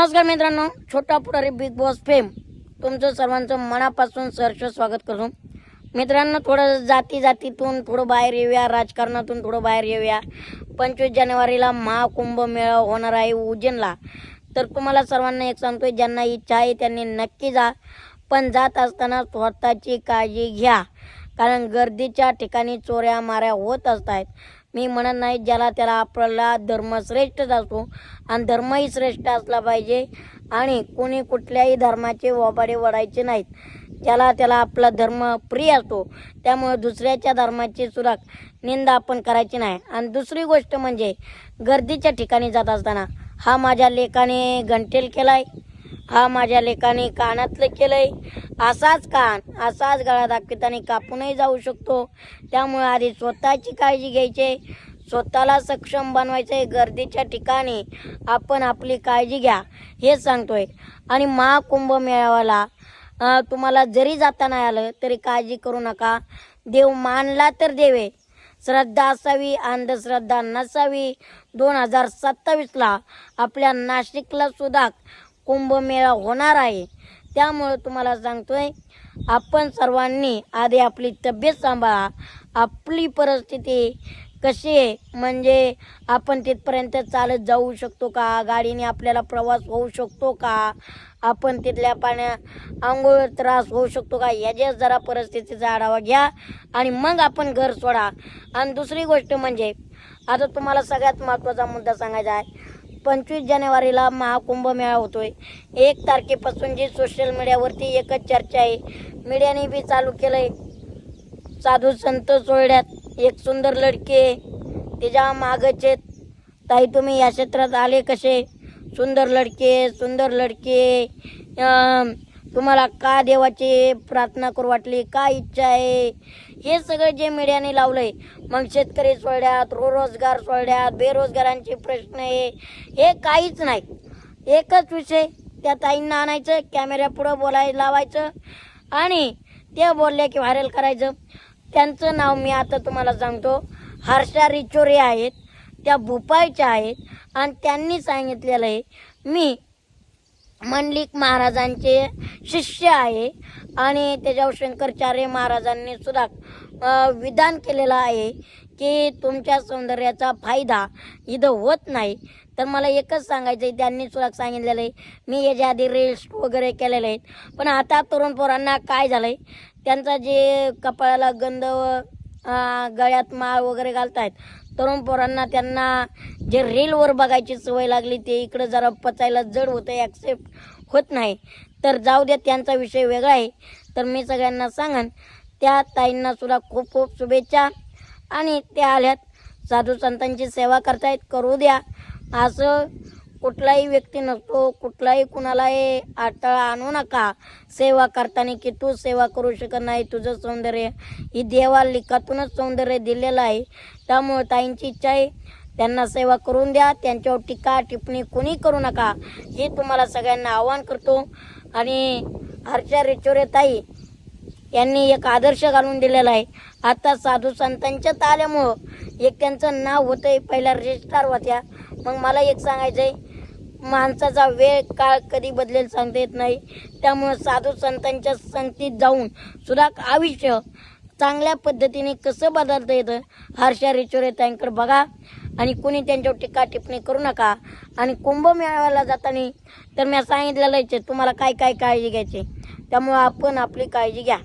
नमस्कार मित्रांनो छोटा पुढारी बिग बॉस फेम तुमचं सर्वांचं मनापासून सहर्ष स्वागत करतो. मित्रांनो थोडं जाती जातीतून थोडं बाहेर येऊया राजकारणातून थोडं बाहेर येऊया. पंचवीस जानेवारीला महाकुंभ मेळा होणार आहे उज्जैनला. तर तुम्हाला सर्वांना एक सांगतोय ज्यांना इच्छा आहे त्यांनी नक्की जा. पण जात असताना स्वतःची काळजी घ्या. कारण गर्दीच्या ठिकाणी चोऱ्या माऱ्या होत असतात. मी म्हणत नाही ज्याला त्याला आपला धर्म श्रेष्ठच असतो आणि धर्मही श्रेष्ठ असला पाहिजे आणि कोणी कुठल्याही धर्माचे वाबाडे वडायचे नाहीत. ज्याला त्याला आपला धर्म प्रिय असतो त्यामुळे दुसऱ्याच्या धर्माची सुराख निंदा आपण करायची नाही. आणि दुसरी गोष्ट म्हणजे गर्दीच्या ठिकाणी जात असताना हा माझ्या लेखाने घंटेल केला आहे हा माझ्या लेखाने कानातलं केलंय. असाच कान असाच गळा दाखविताना कापूनही जाऊ शकतो. त्यामुळे आधी स्वतःची काळजी घ्यायची. स्वतःला सक्षम बनवायचंय गर्दीच्या ठिकाणी आपण आपली काळजी घ्या हे सांगतोय. आणि महाकुंभ मेळाव्याला तुम्हाला जरी जाता नाही आलं तरी काळजी करू नका. देव मानला तर देवे. श्रद्धा असावी अंधश्रद्धा नसावी. दोन हजार सत्तावीसला आपल्या नाशिकला सुद्धा कुंभमेळा होणार आहे. त्यामुळे तुम्हाला सांगतोय आपण सर्वांनी आधी आपली तब्येत सांभाळा. आपली परिस्थिती कशी आहे? म्हणजे आपण तिथपर्यंत चालत जाऊ शकतो का? गाडीने आपल्याला प्रवास होऊ शकतो का? आपण तिथल्या पाण्या आंघोळ त्रास होऊ शकतो का? याच्या जरा परिस्थितीचा आढावा घ्या आणि मग आपण घर सोडा. आणि दुसरी गोष्ट म्हणजे आता तुम्हाला सगळ्यात महत्त्वाचा मुद्दा सांगायचा आहे. पंचवीस जानेवारीला महाकुंभ मेळा होतोय. एक तारखेपासून जी सोशल मीडियावरती एकच चर्चा आहे. मीडियाने बी चालू केलंय. साधू संत सोहळ्यात एक सुंदर लडकी आहे. तिच्या मागचे ताई तुम्ही या क्षेत्रात आले कसे? सुंदर लडके सुंदर लडके तुम्हाला का देवाची प्रार्थना करू वाटली? का इच्छा आहे? हे सगळं जे मीडियाने लावलंय मग शेतकरी सोडल्यात रोजगार सोडल्यात बेरोजगारांचे प्रश्न आहे. हे काहीच नाही. एकच विषय त्या ताईंना आणायचं कॅमेऱ्या पुढं बोलायला लावायचं आणि ते बोलले की व्हायरल करायचं. त्यांचं नाव मी आता तुम्हाला सांगतो. हर्षा रिचोरे आहेत त्या भोपाळच्या आहेत आणि त्यांनी सांगितलेलं आहे मी मंडलिक महाराजांचे शिष्य आहे आणि त्याच्यावर शंकराचार्य महाराजांनी सुद्धा विधान केलेलं आहे की तुमच्या सौंदर्याचा फायदा इथं होत नाही. तर मला एकच सांगायचं आहे त्यांनी सुद्धा सांगितलेलं आहे. मी याच्या आधी रील्स वगैरे केलेले आहेत. पण आता तरुण पोरांना काय झालं आहे त्यांचा जे कपाळाला गंध गळ्यात माळ वगैरे घालत आहेत तरुण पोरांना त्यांना जे रीलवर बघायची सवय लागली ते इकडं जरा पचायला जड होतं ॲक्सेप्ट होत नाही. तर जाऊ द्या त्यांचा विषय वेगळा आहे. तर मी सगळ्यांना सांगन त्या ताईंना सुद्धा खूप खूप शुभेच्छा. आणि त्या आल्यात साधू संतांची सेवा करतायत करू द्या. असं कुठलाही व्यक्ती नसतो कुठलाही कुणालाही अडथळा आणू नका. सेवा करताना की तू सेवा करू शकत नाही तुझं सौंदर्य ही देवा लिखातूनच सौंदर्य दिलेलं आहे. त्यामुळे ताईंची इच्छा आहे त्यांना सेवा करून द्या त्यांच्यावर टीका टिप्पणी कोणी करू नका हे तुम्हाला सगळ्यांना आवाहन करतो. आणि हर्षा रेचोरे ताई यांनी एक आदर्श घालून दिलेला आहे. आता साधू संतांच्यात आल्यामुळं एक त्यांचं नाव होतंय पहिल्या रजिस्ट्रार होत्या. मग मला एक सांगायचं आहे माणसाचा वेळ काळ कधी बदलेल सांगता येत नाही. त्यामुळं साधू संतांच्या संगतीत जाऊन सुद्धा आयुष्य चांगल्या पद्धतीने कसं बदलता येतं हर्षा रिचोरे त्यांकडे बघा. आणि कुणी त्यांच्यावर टीका टिप्पणी करू नका. आणि कुंभमेळाव्याला जाताना तर मी सांगितलेलं आहे तुम्हाला काय काय काळजी घ्यायची? त्यामुळं आपण आपली काळजी घ्या.